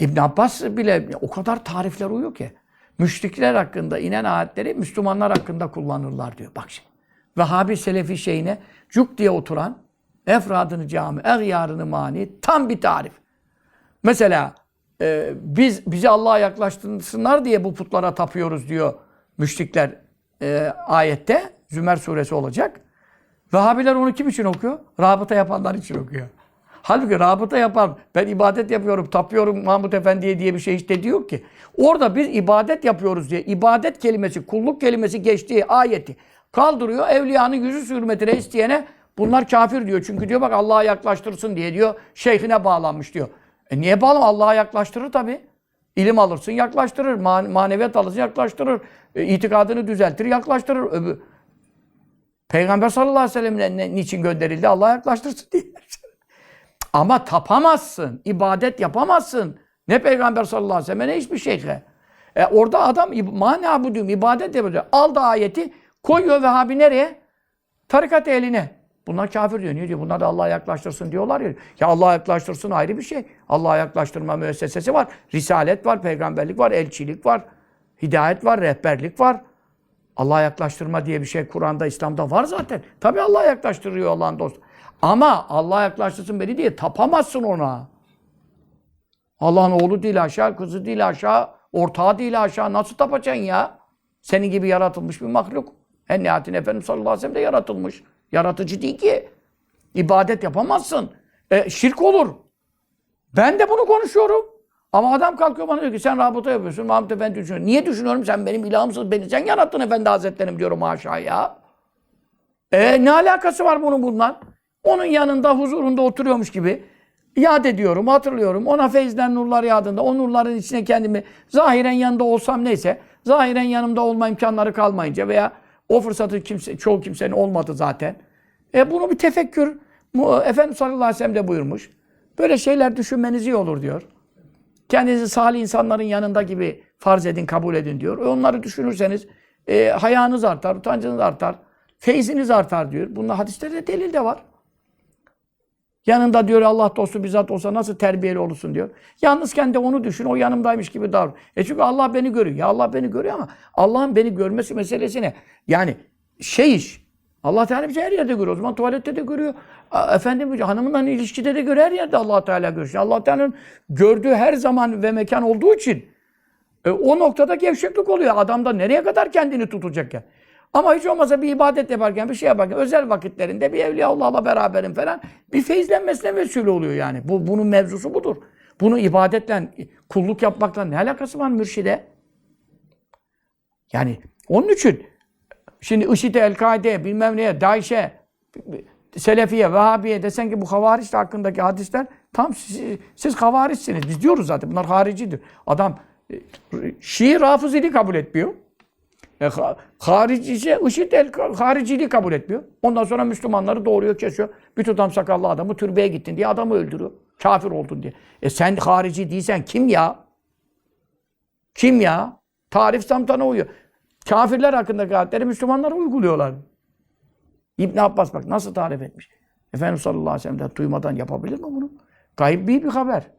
İbn Abbas bile o kadar tarifler uyuyor ki. Müşrikler hakkında inen ayetleri Müslümanlar hakkında kullanırlar diyor. Bak şimdi. Vehhabi Selefi şeyine cuk diye oturan efradını cami, eğyarını mani tam bir tarif. Mesela e, biz bizi Allah'a yaklaştırsınlar diye bu putlara tapıyoruz diyor müşrikler e, ayette. Zümer suresi olacak. Vehhabiler onu kim için okuyor? Rabıta yapanlar için okuyor. Halbuki rabıta yapan, ben ibadet yapıyorum, tapıyorum Mahmut Efendi'ye diye bir şey hiç dediği yok ki. Orada biz ibadet yapıyoruz diye, ibadet kelimesi, kulluk kelimesi geçtiği ayeti kaldırıyor. Evliyanın yüzü hürmetine isteyene bunlar kafir diyor. Çünkü diyor bak Allah'a yaklaştırsın diye diyor, şeyhine bağlanmış diyor. E niye bağlı? Allah'a yaklaştırır tabii. İlim alırsın, yaklaştırır. Man- maneviyat alırsın, yaklaştırır. E, itikadını düzeltir, yaklaştırır. Öbür, Peygamber sallallahu aleyhi ve sellem ne- ne- niçin gönderildi? Allah'a yaklaştırsın diye. Ama tapamazsın, ibadet yapamazsın. Ne Peygamber sallallahu aleyhi ve sellem ne hiçbir şeyhe. E orada adam mana bu diyorum, ibadet yapıyor. Aldı ayeti, koyuyor Vehhabi nereye? Tarikat eline. Bunlar kafir diyor. Niye diyor? Bunlar da Allah'a yaklaştırsın diyorlar ya. Ya Allah'a yaklaştırsın ayrı bir şey. Allah'a yaklaştırma müessesesi var. Risalet var, peygamberlik var, elçilik var. Hidayet var, rehberlik var. Allah'a yaklaştırma diye bir şey Kur'an'da, İslam'da var zaten. Tabii Allah'a yaklaştırıyor Allah'ın dostu. Ama Allah'a yaklaştırsın beni diye tapamazsın ona. Allah'ın oğlu değil aşağı, kızı değil aşağı, ortağı değil aşağı. Nasıl tapacaksın ya? Senin gibi yaratılmış bir mahluk. En nihayetinde Efendimiz sallallahu aleyhi ve sellem de yaratılmış. Yaratıcı değil ki. İbadet yapamazsın. E, şirk olur. Ben de bunu konuşuyorum. Ama adam kalkıyor bana diyor ki sen rabıta yapıyorsun. Mahmut Efendi düşünüyor. Niye düşünüyorum? Sen benim ilahımsın. Beni sen yarattın Efendi Hazretlerim diyorum haşa ya. E ne alakası var bunun bundan? Onun yanında huzurunda oturuyormuş gibi yad ediyorum, hatırlıyorum. Ona feyizden nurlar yağdığında o nurların içine kendimi zahiren yanında olsam neyse, zahiren yanımda olma imkanları kalmayınca veya o fırsatı kimse, çoğu kimsenin olmadı zaten. E bunu bir tefekkür, Efendimiz sallallahu aleyhi ve sellem de buyurmuş. Böyle şeyler düşünmeniz iyi olur diyor. Kendinizi salih insanların yanında gibi farz edin, kabul edin diyor. E onları düşünürseniz e, hayanız artar, utancınız artar, feyziniz artar diyor. Bunun hadislerde delil de var. Yanında diyor Allah dostu bizzat olsa nasıl terbiyeli olursun diyor. Yalnızken de onu düşün, o yanımdaymış gibi davran. E çünkü Allah beni görüyor. Ya Allah beni görüyor ama Allah'ın beni görmesi meselesi ne? Yani şey iş. Allah Teala bizi her yerde görüyor. O zaman tuvalette de görüyor. Efendim hanımından ilişkide de görüyor. Her yerde Allah Teala görüyor. Allah Teala'nın gördüğü her zaman ve mekan olduğu için e, o noktada gevşeklik oluyor. Adam da nereye kadar kendini tutacak ya? Ama hiç olmazsa bir ibadet yaparken, bir şey yaparken, özel vakitlerinde bir Evliyaullah'la beraberim falan bir feyizlenmesine vesile oluyor yani. Bu, bunun mevzusu budur. Bunu ibadetle, kulluk yapmakla ne alakası var mürşide? Yani onun için şimdi IŞİD'e, El-Kaide'ye, bilmem neye, DAEŞ'e, Selefiye, Vehhabiye desen ki bu havariç hakkındaki hadisler tam siz, siz havariçsiniz. Biz diyoruz zaten bunlar haricidir. Adam e, Şii rafızili kabul etmiyor. E, ha- harici ise IŞİD el hariciliği kabul etmiyor. Ondan sonra Müslümanları doğuruyor, kesiyor. Bir tutam sakallı adamı türbeye gittin diye adamı öldürüyor. Kafir oldun diye. E sen harici değilsen kim ya? Kim ya? Tarif samtana uyuyor. Kafirler hakkındaki ayetleri Müslümanlara uyguluyorlar. İbn Abbas bak nasıl tarif etmiş. Efendimiz sallallahu aleyhi ve sellem'den duymadan yapabilir mi bunu? Gayb bir bir haber.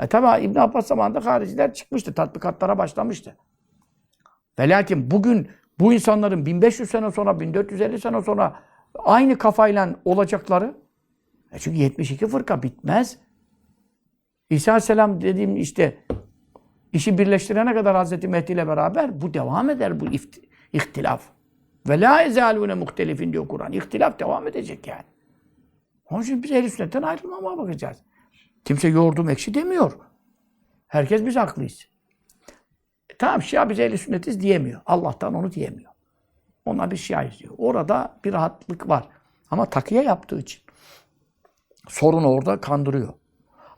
E tabi İbn Abbas zamanında hariciler çıkmıştı. Tatbikatlara başlamıştı. Ve bugün bu insanların 1500 sene sonra, 1450 sene sonra aynı kafayla olacakları e çünkü 72 fırka bitmez. İsa Aleyhisselam dediğim işte işi birleştirene kadar Hazreti Mehdi ile beraber bu devam eder bu ihtilaf. Ve la ezalune muhtelifin diyor Kur'an. İhtilaf devam edecek yani. Onun için biz ehl sünnetten ayrılmamaya bakacağız. Kimse yoğurdum ekşi demiyor. Herkes biz haklıyız. Tamam Şia biz ehl sünnetiz diyemiyor. Allah'tan onu diyemiyor. Onlar bir Şia'yız diyor. Orada bir rahatlık var. Ama takıya yaptığı için. Sorun orada kandırıyor.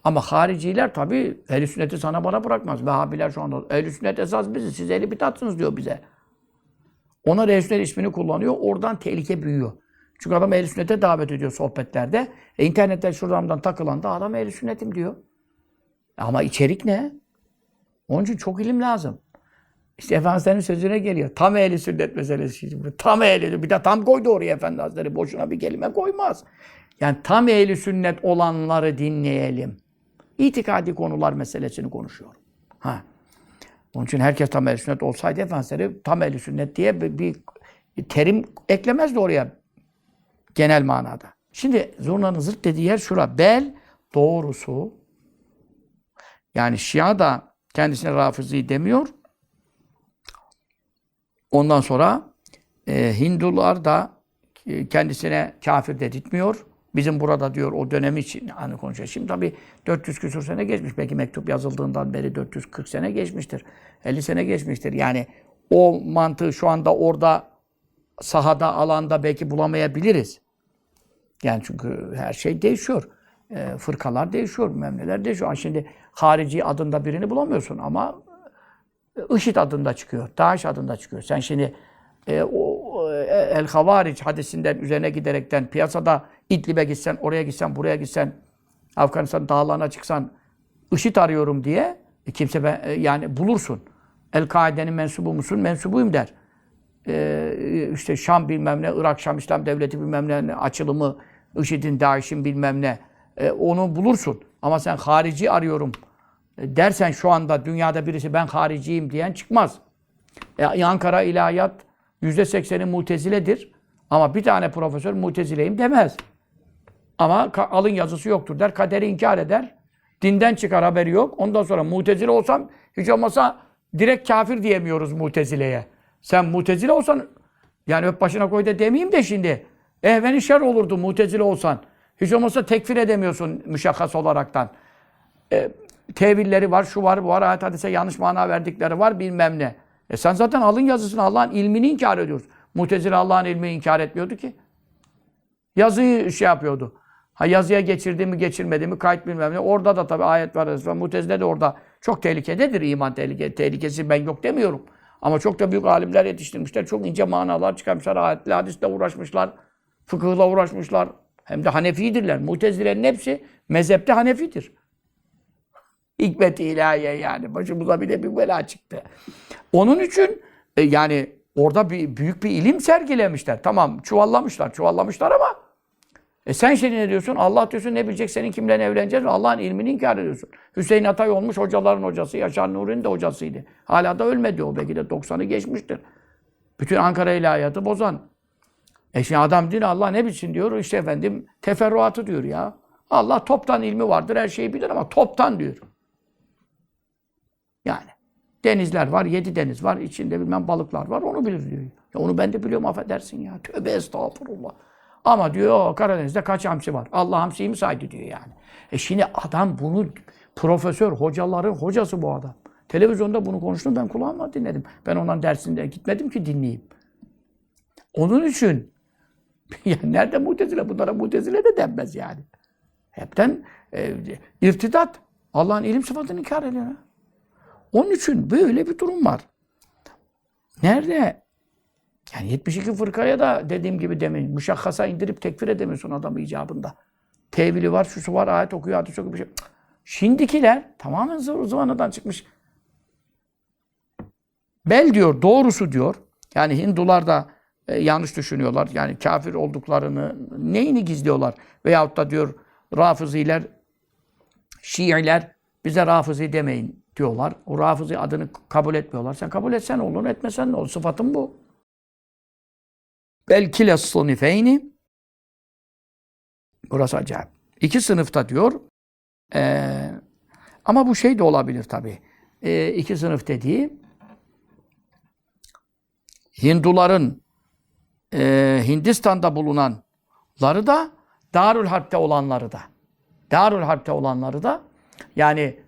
Ama hariciler tabii ehl sünneti sana bana bırakmaz. Vehhabiler şu anda ehl sünnet esas biziz. Siz ehli bitatsınız diyor bize. Ona ehl sünnet ismini kullanıyor. Oradan tehlike büyüyor. Çünkü adam ehl sünnete davet ediyor sohbetlerde. E internette şuradan takılan da adam ehl sünnetim diyor. Ama içerik ne? Onun için çok ilim lazım. İşte Efendimiz'in sözüne geliyor. Tam ehli sünnet meselesi. Şimdi. Tam ehli. Bir de tam koydu oraya Efendi Hazretleri. Boşuna bir kelime koymaz. Yani tam ehli sünnet olanları dinleyelim. İtikadi konular meselesini konuşuyorum. Ha. Onun için herkes tam el sünnet olsaydı Efendimiz tam el sünnet diye bir, bir terim eklemezdi oraya genel manada. Şimdi zurnanın zırt dediği yer şura. Bel doğrusu yani Şia da kendisine Rafizi demiyor. Ondan sonra e, Hindular da e, kendisine kafir dedirtmiyor. Bizim burada diyor o dönemi için hani konuşuyor. Şimdi tabii 400 küsur sene geçmiş. Belki mektup yazıldığından beri 440 sene geçmiştir. 50 sene geçmiştir. Yani o mantığı şu anda orada sahada, alanda belki bulamayabiliriz. Yani çünkü her şey değişiyor. E, fırkalar değişiyor, memleler değişiyor. Şimdi harici adında birini bulamıyorsun ama IŞİD adında çıkıyor, DAEŞ adında çıkıyor. Sen şimdi e, o e, El Havaric hadisinden üzerine giderekten piyasada İdlib'e gitsen, oraya gitsen, buraya gitsen, Afganistan dağlarına çıksan IŞİD arıyorum diye e, kimse ben, e, yani bulursun. El-Kaide'nin mensubu musun? Mensubuyum der. E, işte Şam bilmem ne, Irak Şam İslam Devleti bilmem ne açılımı, IŞİD'in, DAEŞ'in bilmem ne. E, onu bulursun. Ama sen harici arıyorum dersen şu anda dünyada birisi ben hariciyim diyen çıkmaz. E, Ankara İlahiyat %80'i muteziledir. Ama bir tane profesör mutezileyim demez. Ama alın yazısı yoktur der. Kaderi inkar eder. Dinden çıkar haberi yok. Ondan sonra mutezile olsam hiç olmasa direkt kafir diyemiyoruz mutezileye. Sen mutezile olsan yani öp başına koy da demeyeyim de şimdi. Ehveni şer olurdu mutezile olsan. Hiç olmazsa tekfir edemiyorsun müşahhas olaraktan. E, tevilleri var, şu var, bu var, ayet hadise yanlış mana verdikleri var, bilmem ne. E sen zaten alın yazısını, Allah'ın ilmini inkar ediyorsun. Mutezile Allah'ın ilmini inkar etmiyordu ki. Yazıyı şey yapıyordu. Ha yazıya geçirdi mi, geçirmedi mi, kayıt bilmem ne. Orada da tabii ayet var. Mutezile de orada çok tehlikededir iman tehlike, tehlikesi. Ben yok demiyorum. Ama çok da büyük alimler yetiştirmişler. Çok ince manalar çıkarmışlar. Ayetle, hadisle uğraşmışlar. Fıkıhla uğraşmışlar. Hem de Hanefidirler. Mutezilerin hepsi mezhepte Hanefidir. Hikmet-i ilahiye yani. Başımıza bile bir bela çıktı. Onun için e, yani orada bir büyük bir ilim sergilemişler. Tamam çuvallamışlar, çuvallamışlar ama e sen şimdi ne diyorsun? Allah diyorsun ne bilecek senin kimle evleneceğiz? Allah'ın ilmini inkar ediyorsun. Hüseyin Atay olmuş hocaların hocası. Yaşar Nuri'nin de hocasıydı. Hala da ölmedi o. Belki de 90'ı geçmiştir. Bütün Ankara ilahiyatı bozan. E şimdi adam diyor Allah ne bilsin diyor. İşte efendim teferruatı diyor ya. Allah toptan ilmi vardır. Her şeyi bilir ama toptan diyor. Yani. Denizler var, yedi deniz var, içinde bilmem balıklar var, onu bilir diyor. Ya onu ben de biliyorum affedersin ya. Tövbe estağfurullah. Ama diyor Karadeniz'de kaç hamsi var? Allah hamsiyi mi saydı diyor yani. E şimdi adam bunu profesör, hocaların hocası bu adam. Televizyonda bunu konuştu ben kulağımla dinledim. Ben ondan dersinde gitmedim ki dinleyeyim. Onun için ya nerede mutezile? Bunlara mutezile de denmez yani. Hepten e, irtidat. Allah'ın ilim sıfatını inkar ediyor. Onun için böyle bir durum var. Nerede? Yani 72 fırkaya da dediğim gibi demeyin. Müşakhasa indirip tekfir edemiyorsun adamı icabında. Tevili var, şusu var, ayet okuyor, hadis okuyor. Bir şey. Şimdikiler tamamen zor zıvanadan çıkmış. Bel diyor, doğrusu diyor. Yani Hindular da e, yanlış düşünüyorlar. Yani kafir olduklarını, neyini gizliyorlar? Veyahut da diyor Rafiziler, Şiiler bize Rafizi demeyin diyorlar. O Rafizi adını kabul etmiyorlar. Sen kabul etsen olur, etmesen ne olur? Sıfatın bu. Belki le sınıfeyni Burası acayip. İki sınıfta diyor. Ee, ama bu şey de olabilir tabii. Ee, iki sınıf dediği Hinduların e, Hindistan'da bulunanları da Darül Harp'te olanları da. Darül Harp'te olanları da yani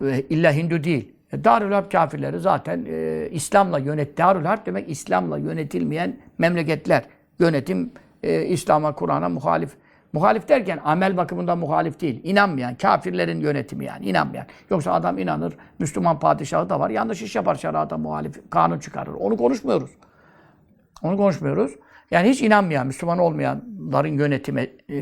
illa Hindu değil. E, Darül Harp kafirleri zaten e, İslam'la yönet. Darül Harp demek İslam'la yönetilmeyen memleketler. Yönetim e, İslam'a, Kur'an'a muhalif. Muhalif derken amel bakımından muhalif değil. İnanmayan, kafirlerin yönetimi yani inanmayan. Yoksa adam inanır, Müslüman padişahı da var. Yanlış iş yapar şerata muhalif, kanun çıkarır. Onu konuşmuyoruz. Onu konuşmuyoruz. Yani hiç inanmayan, Müslüman olmayanların yönetimi e,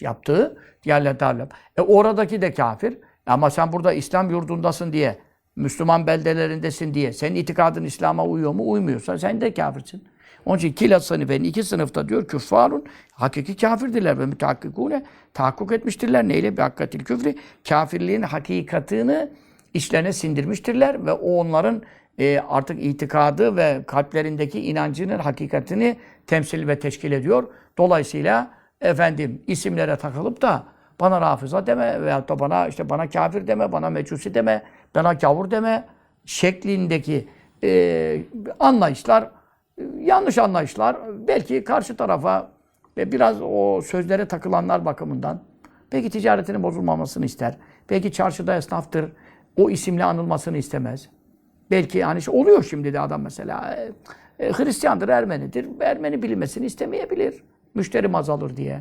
yaptığı yerler darlar. E oradaki de kafir. Ama sen burada İslam yurdundasın diye, Müslüman beldelerindesin diye, senin itikadın İslam'a uyuyor mu? Uymuyorsa sen de kafirsin. Onun için kila sınıfın iki sınıfta diyor küffarun hakiki kafirdirler ve mütehakkikune tahakkuk etmiştirler. Neyle? Bir hakikatil küfri. Kafirliğin hakikatını işlerine sindirmiştirler ve o onların e, artık itikadı ve kalplerindeki inancının hakikatini temsil ve teşkil ediyor. Dolayısıyla efendim isimlere takılıp da bana rafıza deme veyahut da bana işte bana kafir deme, bana mecusi deme, bana gavur deme şeklindeki e, anlayışlar e, yanlış anlayışlar. Belki karşı tarafa e, biraz o sözlere takılanlar bakımından belki ticaretinin bozulmamasını ister. Belki çarşıda esnaftır. O isimle anılmasını istemez. Belki hani şey oluyor şimdi de adam mesela e, e, Hristiyandır, Ermenidir. Ermeni bilinmesini istemeyebilir. Müşterim azalır diye.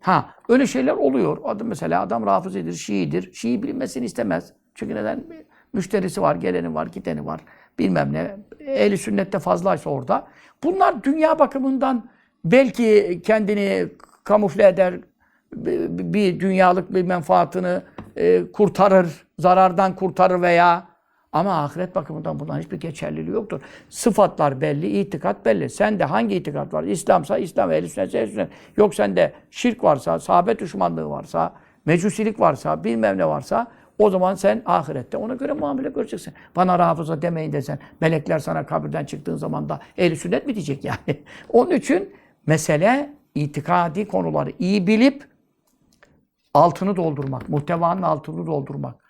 Ha öyle şeyler oluyor. Adam mesela adam Rafizidir, Şii'dir. Şii bilinmesini istemez. Çünkü neden? Müşterisi var, geleni var, gideni var. Bilmem ne. Ehli sünnette fazlaysa orada. Bunlar dünya bakımından belki kendini kamufle eder. Bir bir dünyalık bir menfaatını e, kurtarır. Zarardan kurtarır veya ama ahiret bakımından bunların hiçbir geçerliliği yoktur. Sıfatlar belli, itikat belli. Sende hangi itikat var? İslamsa İslam, ehl sünnetse ehl sünnet. Yok sende şirk varsa, sahabe düşmanlığı varsa, mecusilik varsa, bilmem ne varsa o zaman sen ahirette ona göre muamele göreceksin. Bana rafıza demeyin desen, melekler sana kabirden çıktığın zaman da ehl sünnet mi diyecek yani? Onun için mesele itikadi konuları iyi bilip altını doldurmak, muhtevanın altını doldurmak.